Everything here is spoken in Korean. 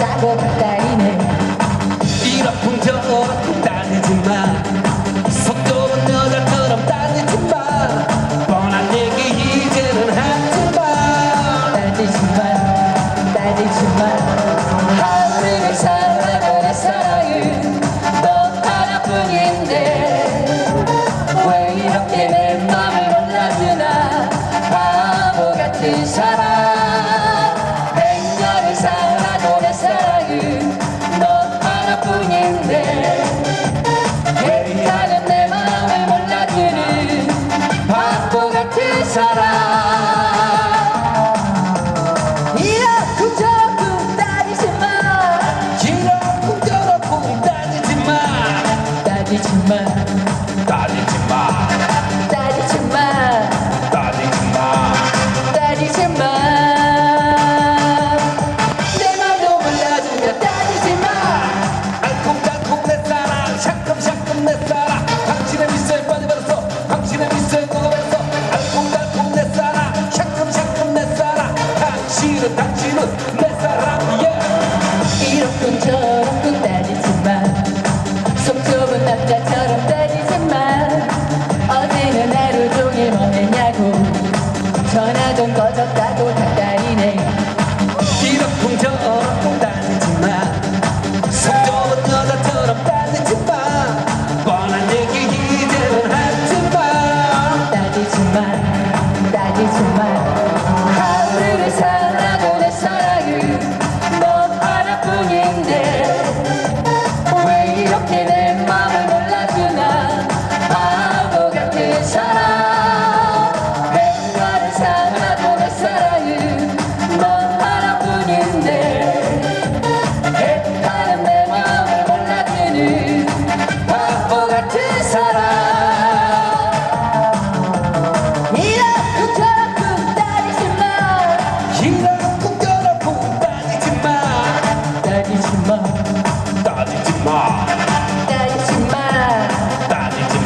따고 따이네. 이렇쿵 저렇쿵 따지지 마. 속도는 여자처럼 따지지 마. 뻔한 얘기 이제는 하지 마. 따지지 마 따지지 마. 하늘을 사랑하는 사랑은 넌 하나뿐인데 왜 이렇게 내 맘을 몰라주나? 바보 같은 사랑 운인데 내 마음을 몰라주는 바보 같은 사람. Mr. que. God.